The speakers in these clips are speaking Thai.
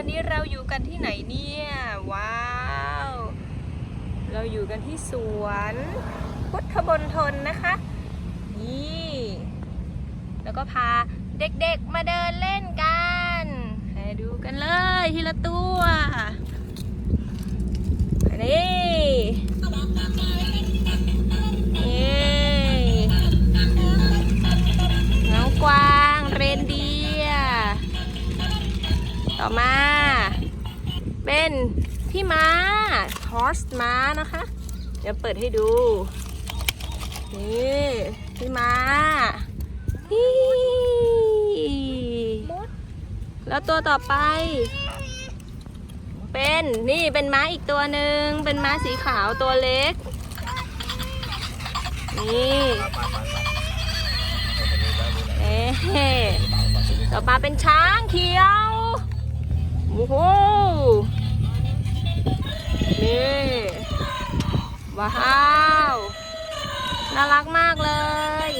ันนี้เราอยู่กันที่ไหนเนี่ย ว้าว เราอยู่กันที่สวนพุทธบนทนนะคะ นี่ แล้วก็พาเด็กๆมาเดินเล่นกัน ให้ดูกันเลยทีละตัว ต่อมา เป็นพี่ม้าฮอสม้านะคะ เดี๋ยวเปิดให้ดู นี่พี่ม้าฮิแล้วตัวต่อไป เป็นนี่เป็นม้าอีกตัวหนึ่งเป็นม้าสีขาวตัวเล็ก นี่เอ๊ต่อมาเป็นช้างเขียว โอ้โหนี่ว้าวน่ารักมากเลย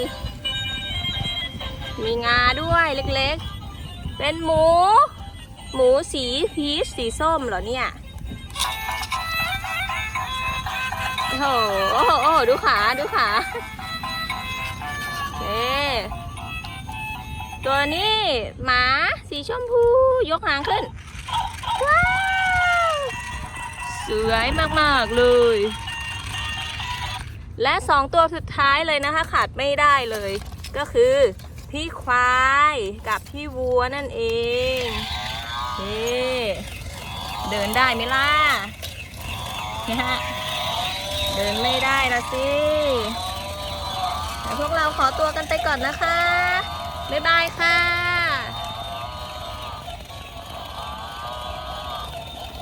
มีงาด้วยเล็กๆ เป็นหมู หมูสีพีชสีส้มเหรอเนี่ยโอ้โหโอ้โหดูขาดูขาเอ๊ตัวนี้หมาสีชมพูยกหางขึ้น ว้าวสวยมากๆเลย และสองตัวสุดท้ายเลยนะคะ ขาดไม่ได้เลย ก็คือพี่ควายกับพี่วัวนั่นเองนี่เดินได้ไหมล่ะเนี่ยฮะเดินไม่ได้ละสิแต่พวกเราขอตัวกันไปก่อนนะคะ บ๊ายบายค่ะ